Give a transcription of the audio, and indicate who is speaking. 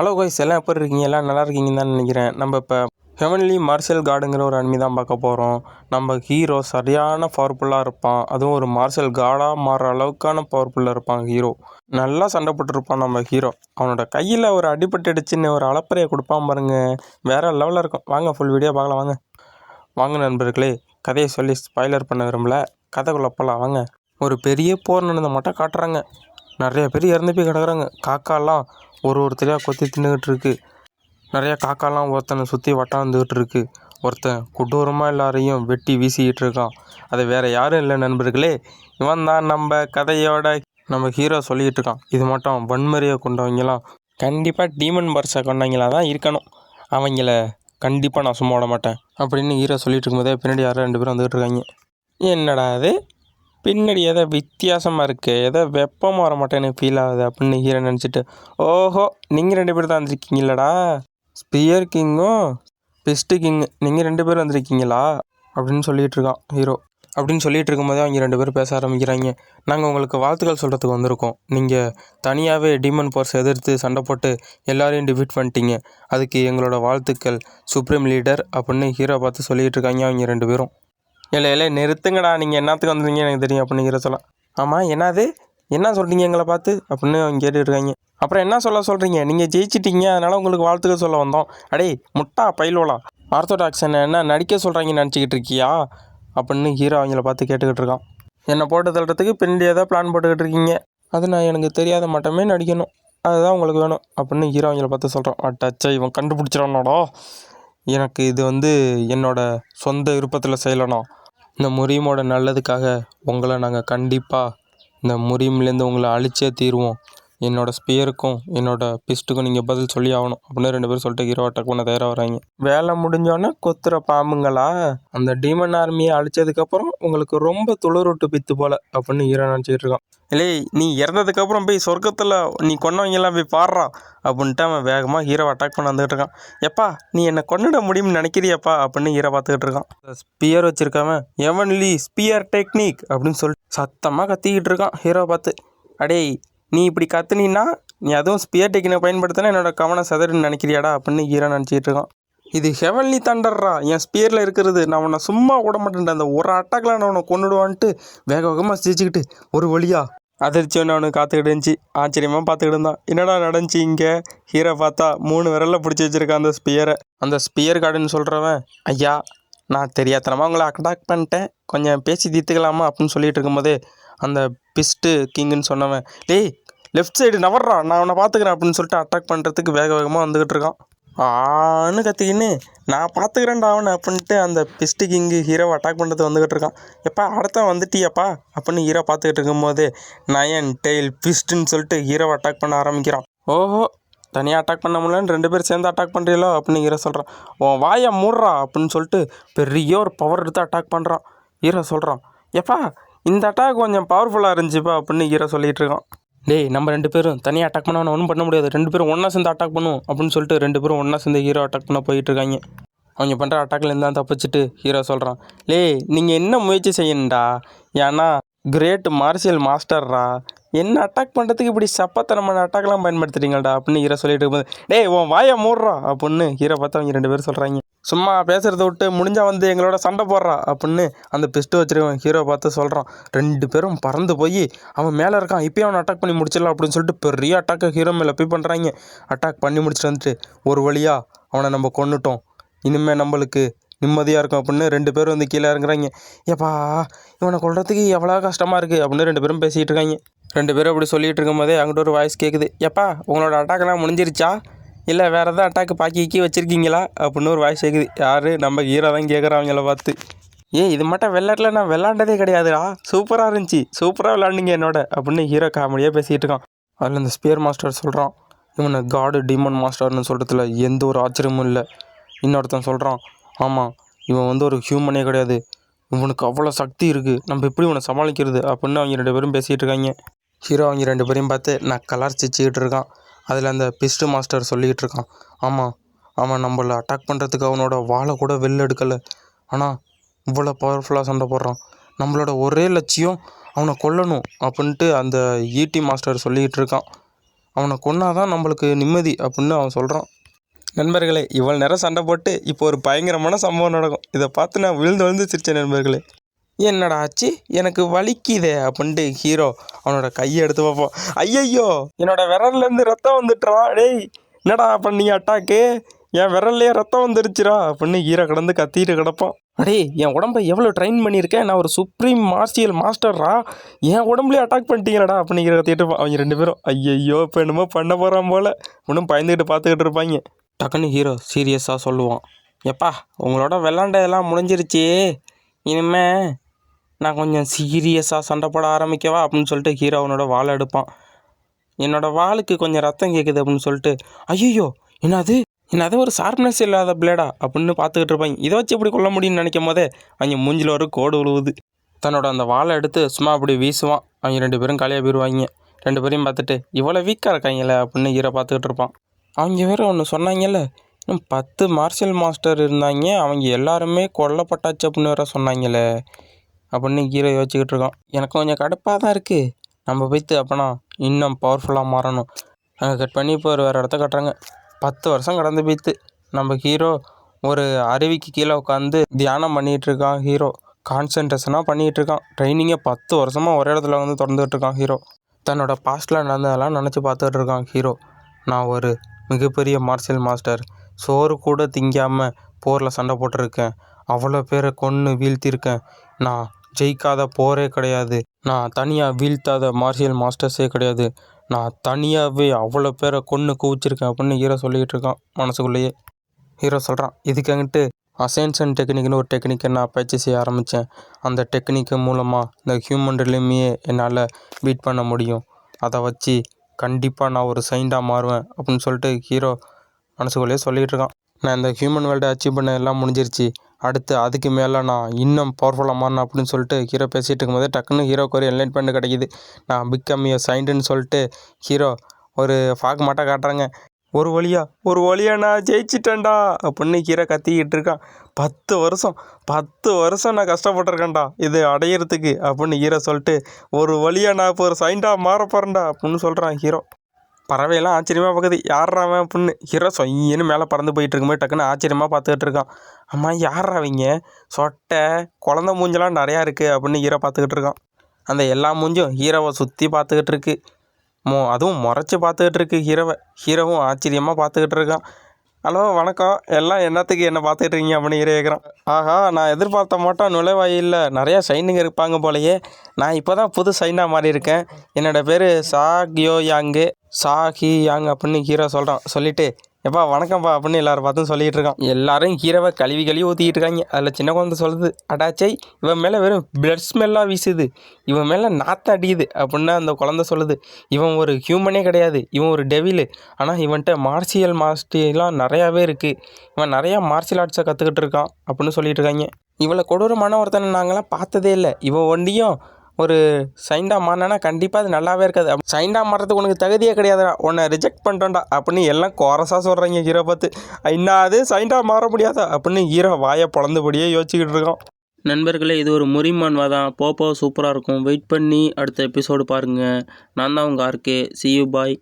Speaker 1: Hello guys எல்லாம் எப்படி இருக்கீங்க? எல்லாம் நல்லா இருக்கீங்கன்னு தான் நினைக்கிறேன். நம்ம இப்போ ஹெவன்லி மார்ஷல் கார்டுங்கிற ஒரு அனிமி தான் பார்க்க போகிறோம் நம்ம ஹீரோ சரியான பவர்ஃபுல்லாக இருப்பான். அதுவும் ஒரு மார்ஷல் கார்டாக மாறுற அளவுக்கான பவர்ஃபுல்லாக இருப்பான் ஹீரோ நல்லா சண்டை போட்டுருப்பான் நம்ம ஹீரோ அவனோட கையில் ஒரு அடிபட்டுடுச்சுன்னு ஒரு அளப்பறையை கொடுப்பான் பாருங்க. வேறு லெவலில் இருக்கும். வாங்க ஃபுல் வீடியோ பார்க்கலாம் வாங்க. வாங்க நண்பர்களே கதையை சொல்லி ஸ்பாய்லர் பண்ண விரும்பல. கதைக்குள்ளே போகலாம் வாங்க. ஒரு பெரிய போர் நடந்த மட்டும் காட்டுறாங்க. நிறைய பேர் இறந்து போய் கிடக்குறாங்க. காக்காலாம் ஒரு ஒருத்தரையாக கொத்தி தின்னுக்கிட்டு இருக்கு. நிறையா காக்காலாம் ஒருத்தனை சுற்றி வட்டாந்துக்கிட்டு இருக்கு. ஒருத்தன் கொடூரமாக எல்லாரையும் வெட்டி வீசிக்கிட்டு இருக்கான். அது வேறு யாரும் இல்லை நண்பர்களே. இவன் தான் நம்ம கதையோட நம்ம ஹீரோ சொல்லிக்கிட்டு இருக்கான். இது மட்டும் வன்முறையை கொண்டவங்களாம். கண்டிப்பாக டீமன் பர்ஸை கொண்டவங்களா தான் இருக்கணும். அவங்கள கண்டிப்பாக நான் சும்மா விட மாட்டேன். அப்படின்னு ஹீரோ சொல்லிட்டு இருக்கும்போதே பின்னாடி யாரோ ரெண்டு பேரும் வந்துக்கிட்டு இருக்காங்க. என்னடா அது பின்னாடி ஏதோ வித்தியாசமாக இருக்குது ஏதோ வெப்பமாக வர எனக்கு ஃபீல் ஆகுது அப்படின்னு ஹீரோ நினச்சிட்டு ஓஹோ நீங்கள் ரெண்டு பேர் தான் வந்திருக்கீங்களடா ஸ்பியர் கிங்கும் பெஸ்ட்டு கிங் நீங்கள் ரெண்டு பேரும் வந்திருக்கீங்களா? அப்படின்னு சொல்லிகிட்டு இருக்கான் ஹீரோ அப்படின்னு சொல்லிகிட்டு இருக்கும்போதே அவங்க ரெண்டு பேரும் பேச ஆரம்பிக்கிறாங்க. நாங்கள் உங்களுக்கு வாழ்த்துக்கள் சொல்கிறதுக்கு வந்திருக்கோம். நீங்கள் தனியாகவே டீமன் போர்ஸ் எதிர்த்து சண்டை போட்டு எல்லாரையும் டிஃபீட் பண்ணிட்டீங்க. அதுக்கு எங்களோட வாழ்த்துக்கள். சுப்ரீம் லீடர் அப்படின்னு ஹீரோ பார்த்து சொல்லிகிட்டு இருக்காங்க அவங்க ரெண்டு பேரும். இல்லை இல்லை நிறுத்துங்கடா. நீங்கள் என்னத்துக்கு வந்தீங்க எனக்கு தெரியும் அப்படின்னு சொல்லலாம் ஆமாம் என்னது? என்ன சொல்கிறீங்க எங்களை பார்த்து? அப்படின்னு அவங்க கேட்டுட்டு இருக்காங்க அப்புறம் என்ன சொல்ல சொல்கிறீங்க நீங்கள் ஜெயிச்சிட்டீங்க அதனால் உங்களுக்கு வாழ்த்துக்கள் சொல்ல வந்தோம். அடே முட்டா பயிலோலா ஆர்த்தோடாக்ஸ் என்ன என்ன நடிக்க சொல்கிறாங்கன்னு நினச்சிக்கிட்டு இருக்கியா? அப்படின்னு ஹீரோ அவங்கள பார்த்து கேட்டுக்கிட்டு இருக்கான். என்னை போட்டு தள்ளுறதுக்கு பின்னாடி ஏதோ பிளான் போட்டுக்கிட்டு இருக்கீங்க. அது நான் எனக்கு தெரியாத மட்டுமே நடிக்கணும். அதுதான் உங்களுக்கு வேணும் அப்படின்னு ஹீரோ அவங்கள பார்த்து சொல்கிறான் அட்டச்சா இவன் கண்டுபிடிச்சிடணுடா எனக்கு இது வந்து என்னோட சொந்த விருப்பத்தில் செய்யலனோ இந்த முரீமோட நல்லதுக்காக உங்களை நாங்கள் கண்டிப்பாக இந்த முரீம்லேருந்து உங்களை அழிச்சே தீருவோம். என்னோட ஸ்பியருக்கும் என்னோட பிஸ்ட்டுக்கும் நீங்கள் பதில் சொல்லி ஆகணும். அப்படின்னு ரெண்டு பேரும் சொல்லிட்டு ஹீரோ அட்டாக் பண்ண தயாராக வராங்க. வேலை முடிஞ்சோடனே கொத்துற பாம்புங்களா? அந்த டீமன் ஆர்மியை அழிச்சதுக்கப்புறம் உங்களுக்கு ரொம்ப துளிருட்டு பித்து போல அப்படின்னு ஹீரோ நினச்சிக்கிட்டு இருக்கான். இல்லை நீ இறந்ததுக்கப்புறம் போய் சொர்க்கத்தில் நீ கொண்டவங்கெல்லாம் போய் பாடுறா அப்படின்ட்டு அவன் வேகமாக ஹீரோவை அட்டாக் பண்ண வந்துகிட்டு இருக்கான். எப்பா நீ என்னை கொன்னிட முடியும்னு நினைக்கிறியப்பா அப்படின்னு ஹீரோ பார்த்துக்கிட்டு இருக்கான். ஸ்பியர் வச்சுருக்கவன் எவன்லி ஸ்பியர் டெக்னிக் அப்படின்னு சொல்லிட்டு சத்தமாக கத்திக்கிட்டு இருக்கான் ஹீரோ பார்த்து. அடேய் நீ இப்படி கத்துனீன்னா நீ அதுவும் ஸ்பியர் டெக்கினை பயன்படுத்தினா என்னோட கவனம் சதறுன்னு நினைக்கிறியாடா அப்படின்னு ஹீரோ நினச்சிட்டு இருக்கான். இது ஹெவன்லி தண்டர்ரா என் ஸ்பியரில் இருக்கிறது. நான் உன்னை சும்மா விட மாட்டேன்டா. அந்த ஒரு அட்டாக்ல நான் உன்னை கொண்டுடுவான்ட்டு வேக வேகமாக சிரிச்சுக்கிட்டு ஒரு வழியா? அதிர்ச்சி ஒன்று அவனுக்கு காத்துக்கிட்டு இருந்துச்சு. ஆச்சரியமாக பார்த்துக்கிட்டு இருந்தான். என்னடா நடந்துச்சு இங்கே? ஹீரோ பார்த்தா மூணு விரலில் பிடிச்சி வச்சிருக்கான் அந்த ஸ்பியரை அந்த ஸ்பியர் கார்டுன்னு சொல்கிறவன் ஐயா நான் தெரியாதனமாக உங்களை அட்டாக் பண்ணிட்டேன். கொஞ்சம் பேசி தீர்த்துக்கலாமா? அப்படின்னு சொல்லிட்டு இருக்கும்போதே அந்த பிஸ்ட்டு கிங்குன்னு சொன்னவன் டேய் லெஃப்ட் சைடு நவர்றா. நான் அவனை பார்த்துக்கிறேன் அப்படின்னு சொல்லிட்டு அட்டாக் பண்ணுறதுக்கு வேக வேகமாக வந்துக்கிட்டு இருக்கான். ஆன்னு கத்திக்கின்னு நான் பார்த்துக்கிறேன்டா அவனை அப்படின்ட்டு அந்த பிஸ்டி கிங்கு ஹீரோவை அட்டாக் பண்ணுறது வந்துக்கிட்டு இருக்கான். எப்பா அடுத்த வந்துட்டியாப்பா? அப்படின்னு ஹீரோ பார்த்துக்கிட்டு இருக்கும்போது நயன் டெய்ல் பிஸ்ட்டுன்னு சொல்லிட்டு ஹீரோவை அட்டாக் பண்ண ஆரம்பிக்கிறான். ஓஹோ தனியாக அட்டாக் பண்ண முடியலன்னு ரெண்டு பேரும் சேர்ந்து அட்டாக் பண்ணுறீங்களோ அப்படின்னு ஹீரோ சொல்கிறான் உன் வாயை மூடுறா அப்படின்னு சொல்லிட்டு பெரிய ஒரு பவர் எடுத்து அட்டாக் பண்ணுறான் ஹீரோ சொல்கிறான் எப்பா இந்த அட்டாக் கொஞ்சம் பவர்ஃபுல்லாக இருந்துச்சுப்பா அப்படின்னு ஹீரோ சொல்லிகிட்டு இருக்கான். டேய் நம்ம ரெண்டு பேரும் தனியாக அட்டாக் பண்ண ஒன்றும் பண்ண முடியாது. ரெண்டு பேரும் ஒன்றா சேர்ந்து அட்டாக் பண்ணுவோம் அப்படின்னு சொல்லிட்டு ரெண்டு பேரும் ஒன்றா சேர்ந்து ஹீரோ அட்டாக் பண்ண போயிட்டு இருக்காங்க அவங்க பண்ணுற அட்டாக்லேருந்து தான் தப்பிச்சுட்டு ஹீரோ சொல்கிறான் லே நீங்கள் என்ன முயற்சி செய்யணும்டா? ஏன்னா கிரேட் மார்ஷியல் மாஸ்டர்ரா என்ன அட்டாக் பண்ணுறதுக்கு இப்படி சப்பத்தனமான அட்டாக்லாம் பயன்படுத்துறீங்கடா அப்படின்னு ஹீரோ சொல்லிட்டு இருக்கும்போது டேய் உன் வாயை மூடுறா. அப்படின்னு ஹீரோ பார்த்து அவங்க ரெண்டு பேரும் சொல்கிறாங்க சும்மா பேசுகிறத விட்டு முடிஞ்சால் வந்து எங்களோட சண்டை போடுறா அப்படின்னு அந்த பிஸ்ட்டு வச்சிருக்கவன் ஹீரோ பார்த்து சொல்கிறான் ரெண்டு பேரும் பறந்து போய் அவன் மேலே இருக்கான் இப்போயே அவனை அட்டாக் பண்ணி முடிச்சிடலாம் அப்படின்னு சொல்லிட்டு பெரிய அட்டாக்கை ஹீரோ மேலே போய் பண்ணுறாங்க அட்டாக் பண்ணி முடிச்சுட்டு வந்துட்டு ஒரு வழியாக அவனை நம்ம கொன்னுட்டோம். இனிமேல் நம்மளுக்கு நிம்மதியாக இருக்கும் அப்படின்னு ரெண்டு பேரும் வந்து கீழே இறங்குறாங்க. ஏப்பா இவனை கொள்றதுக்கு எவ்வளோ கஷ்டமாக இருக்குது அப்படின்னு ரெண்டு பேரும் பேசிகிட்டு இருக்காங்க. ரெண்டு பேரும் அப்படி சொல்லிகிட்டுருக்கும் போதே அங்கிட்ட ஒரு வாய்ஸ் கேட்குது எப்பா உங்களோட அட்டாக்லாம் முடிஞ்சிருச்சா? இல்லை வேறு எதாவது அட்டாக்கு பாக்கிக்கி வச்சுருக்கீங்களா? அப்படின்னு ஒரு வாய்ஸ் கேட்குது யார்? நம்ம ஹீரோ தான் கேட்குறாங்கள பார்த்து. ஏ இது மட்டும் விளையாட்டில் நான் விளாண்டதே கிடையாதுடா. சூப்பராக இருந்துச்சு. சூப்பராக விளாண்டிங்க என்னோட அப்படின்னு ஹீரோ காமெடியாக பேசிகிட்டு இருக்கான். அதில் இந்த ஸ்பியர் மாஸ்டர் சொல்கிறான் இவனை காடு டிமன் மாஸ்டர்னு சொல்கிறதுல எந்த ஒரு ஆச்சரியமும் இல்லை. இன்னொருத்தன் சொல்கிறான் ஆமாம் இவன் வந்து ஒரு ஹியூமனே கிடையாது. இவனுக்கு அவ்வளோ சக்தி இருக்குது நம்ம எப்படி இவனை சமாளிக்கிறது? அப்படின்னு அவங்க ரெண்டு பேரும் பேசிகிட்டு இருக்காங்க. ஹீரோ அவங்க ரெண்டு பேரையும் பார்த்து நான் கலர் இருக்கான். அதில் அந்த பிஸ்ட் மாஸ்டர் சொல்லிக்கிட்டு இருக்கான். ஆமாம் அவன் நம்மளை அட்டாக் பண்ணுறதுக்கு அவனோட வாளை கூட வெளில எடுக்கலை. ஆனால் இவ்வளோ பவர்ஃபுல்லாக சண்டை போடுறான். நம்மளோட ஒரே லட்சியம் அவனை கொல்லணும் அப்படின்ட்டு அந்த ஈட்டி மாஸ்டர் சொல்லிக்கிட்டு இருக்கான். அவனை கொன்னாதான் நம்மளுக்கு நிம்மதி அப்படின்னு அவன் சொல்கிறான் நண்பர்களே இவ்வளோ நேரம் சண்டை போட்டு இப்போ ஒரு பயங்கரமான சம்பவம் நடக்கும். இதை பார்த்து நான் விழுந்து விழுந்து சிரித்தேன் நண்பர்களே. என்னடா ஆச்சு? எனக்கு வலிக்குதே அப்படின்ட்டு ஹீரோ அவனோட கையை எடுத்து பார்ப்போம் ஐயையோ என்னோட விரல்லேருந்து ரத்தம் வந்துட்டுறான் டேய் என்னடா பண்ணீங்க அட்டாக்கு என் விரல்லையே ரத்தம் வந்துருச்சுரா அப்படின்னு ஹீரோ கிடந்து கத்திட்டு கிடப்பான். அடே என் உடம்ப எவ்வளோ ட்ரெயின் பண்ணியிருக்கேன் நான் ஒரு சுப்ரீம் மார்ஷியல் மாஸ்டர்ரா என் உடம்புலேயே அட்டாக் பண்ணிட்டீங்கடா அப்படின்னு கத்திட்டு அவங்க ரெண்டு பேரும் ஐயையோ இப்போ என்னமோ பண்ண போகிறான் போல். ஒன்றும் பயந்துக்கிட்டு பார்த்துக்கிட்டு இருப்பாங்க. டக்குன்னு ஹீரோ சீரியஸாக சொல்லுவான். எப்பா உங்களோட விளாண்டதெல்லாம் முடிஞ்சிருச்சு. இனிமே நான் கொஞ்சம் சீரியஸாக சண்டை போட ஆரம்பிக்கவா அப்படின்னு சொல்லிட்டு ஹீரோ அவனோட வாழை எடுப்பான். என்னோட வாளுக்கு கொஞ்சம் ரத்தம் கேட்குது அப்படின்னு சொல்லிட்டு ஐயோ என்னது? என்னது ஒரு ஷார்ப்னஸ் இல்லாத பிளேடா அப்படின்னு பார்த்துக்கிட்டு இருப்பாங்க இதை வச்சு எப்படி கொல்ல முடியும்னு நினைக்கும் போதே அவங்க மூஞ்சில் ஒரு கோடு விழுவுது தன்னோட அந்த வாழை எடுத்து சும்மா அப்படி வீசுவான். அவங்க ரெண்டு பேரும் காலியாக போயிடுவாங்க ரெண்டு பேரையும் பார்த்துட்டு இவ்வளோ வீக்காக இருக்காங்களே? அப்படின்னு ஹீரோ பார்த்துக்கிட்டு இருப்பான். அவங்க வேற ஒன்று சொன்னாங்கல்ல இன்னும் பத்து மார்ஷியல் மாஸ்டர் இருந்தாங்க. அவங்க எல்லாருமே கொல்லப்பட்டாச்சு அப்படின்னு வேற சொன்னாங்களே. அப்படின்னு ஹீரோ யோசிச்சுக்கிட்டு இருக்கான் எனக்கு கொஞ்சம் கடுப்பாக தான் இருக்குது நம்ம போய்த்து அப்போனா இன்னும் பவர்ஃபுல்லாக மாறணும். அங்கே கட் பண்ணி இப்போ ஒரு வேறு இடத்த கட்டுறாங்க. பத்து வருஷம் கடந்து போய்த்து நம்ம ஹீரோ ஒரு அருவிக்கு கீழே உட்காந்து தியானம் பண்ணிகிட்டு இருக்கான் ஹீரோ கான்சன்ட்ரேஷனாக பண்ணிகிட்டு இருக்கான். ட்ரைனிங்கே பத்து வருஷமாக ஒரே இடத்துல வந்து திறந்துகிட்டு இருக்கான் ஹீரோ தன்னோட பாஸ்ட்டில் நடந்ததெல்லாம் நினச்சி பார்த்துட்டு இருக்கான் ஹீரோ நான் ஒரு மிகப்பெரிய மார்ஷியல் மாஸ்டர் சோறு கூட திங்காமல் போரில் சண்டை போட்டிருக்கேன். அவ்வளோ பேரை கொன்று வீழ்த்தியிருக்கேன். நான் ஜெயிக்காத போரே கிடையாது. நான் தனியாக வீழ்த்தாத மார்ஷியல் மாஸ்டர்ஸே கிடையாது. நான் தனியாகவே அவ்வளோ பேரை கொன்று குவிச்சிருக்கேன் அப்படின்னு ஹீரோ சொல்லிக்கிட்டு இருக்கான் மனசுக்குள்ளேயே. ஹீரோ சொல்கிறான் இதுக்காங்கிட்டு அசென்ஷன் டெக்னிக்னு ஒரு டெக்னிக்கை நான் பயிற்சி செய்ய ஆரம்பித்தேன் அந்த டெக்னிக்கு மூலமாக இந்த ஹியூமன் ரிலிமையே என்னால் பீட் பண்ண முடியும். அதை வச்சு கண்டிப்பாக நான் ஒரு சைண்டாக மாறுவேன் அப்படின்னு சொல்லிட்டு ஹீரோ மனசுக்குள்ளேயே சொல்லிகிட்டு இருக்கான். நான் இந்த ஹியூமன் வேர்ல்டை அச்சீவ் பண்ண எல்லாம் முடிஞ்சிருச்சு. அடுத்து அதுக்கு மேலே நான் இன்னும் பவர்ஃபுல்லாக மாறணும் அப்படின்னு சொல்லிட்டு ஹீரோ பேசிகிட்டு இருக்கும்போது டக்குன்னு ஹீரோக்கு ஒரு என்லைன்மெண்ட் கிடைக்குது. நான் பிகம் ஏ சைண்டுன்னு சொல்லிட்டு ஹீரோ ஒரு ஃபாக் மாட்டை காட்டுறாங்க. ஒரு வழியா ஒரு வழியா நான் ஜெயிச்சிட்டேன்டா அப்படின்னு கீரை கத்திக்கிட்டு இருக்கான். பத்து வருஷம் பத்து வருஷம் நான் கஷ்டப்பட்டிருக்கேன்டா இது அடையிறதுக்கு அப்படின்னு ஹீரோ சொல்லிட்டு ஒரு வழியா நான் இப்போ ஒரு சைண்டாக மாற போகிறேன்டா அப்படின்னு சொல்கிறான் ஹீரோ பறவையெல்லாம் ஆச்சரியமாக பார்க்குது யார்ரா அவன் அப்படின்னு ஹீரோ சொய்யன்னு மேலே பறந்து போயிட்டு இருக்கும்போது டக்குன்னு ஆச்சரியமாக பார்த்துக்கிட்டு இருக்கான். அம்மா யார்ரா அவங்க சொட்டை குழந்த மூஞ்செல்லாம் நிறையா இருக்குது அப்படின்னு ஹீரோ பார்த்துக்கிட்டு இருக்கான். அந்த எல்லா மூஞ்சும் ஹீரோவை சுற்றி பார்த்துக்கிட்டு இருக்கு. மோ அதுவும் முறைச்சி பார்த்துக்கிட்டு இருக்கு ஹீரோவை. ஹீரோவும் ஆச்சரியமாக பார்த்துக்கிட்டு இருக்கான். ஹலோ வணக்கம். எல்லாம் என்னத்துக்கு என்ன பார்த்துட்டு இருக்கீங்க அப்படின்னு ஹீரோ ஆஹா நான் எதிர்பார்த்த மாட்டோம் நுழைவாயில் நிறையா சைனுங்க இருப்பாங்க போலயே. நான் இப்போ தான் புது சைனாக மாறி இருக்கேன். என்னோடய பேர் சாக்யோ யாங்கு சாஹி யாங் அப்படின்னு ஹீரோ சொல்கிறான் சொல்லிவிட்டு எப்பா வணக்கம்ப்பா அப்படின்னு எல்லாரும் பார்த்தும் சொல்லிகிட்டு இருக்கான் எல்லாரும் கீரவை கழுவி கழுவி ஊற்றிக்கிட்டு இருக்காங்க. அதில் சின்ன குழந்தை சொல்லுது அடாச்சை இவன் மேலே வெறும் பிளட் ஸ்மெல்லாக வீசுது. இவன் மேலே நாத்தம் அடிக்குது. அப்படின்னு அந்த குழந்தை சொல்லுது. இவன் ஒரு ஹியூமனே கிடையாது. இவன் ஒரு டெவிலு ஆனால் இவன்கிட்ட மார்ஷியல் மாஸ்டிலாம் நிறையாவே இருக்குது இவன் நிறையா மார்ஷியல் ஆர்ட்ஸை கற்றுக்கிட்டு இருக்கான். அப்படின்னு சொல்லிட்டு இருக்காங்க. இவ்வளோ கொடூரமான ஒருத்தனை நாங்களாம் பார்த்ததே இல்லை. இவன் ஒண்டியும் ஒரு சைண்டா மாறினா கண்டிப்பாக அது நல்லாவே இருக்காது. சைண்டா மாறதுக்கு உனக்கு தகுதியே கிடையாதுடா. உன்னை ரிஜெக்ட் பண்ணிட்டோம்டா அப்படின்னு எல்லாம் கோரஸாக சொல்கிறாங்க ஹீரோ பார்த்து. இன்னாது சைண்டா மாற முடியாதா? அப்படின்னு ஹீரோ வாயை பிறந்தபடியே யோசிச்சுக்கிட்டு இருக்கோம் நண்பர்களே இது ஒரு முறிமான்வா தான் போப்போ சூப்பராக இருக்கும். வெயிட் பண்ணி அடுத்த எபிசோடு பாருங்கள் நான் தான் உங்கள் ஆர்கே சி யூ பாய்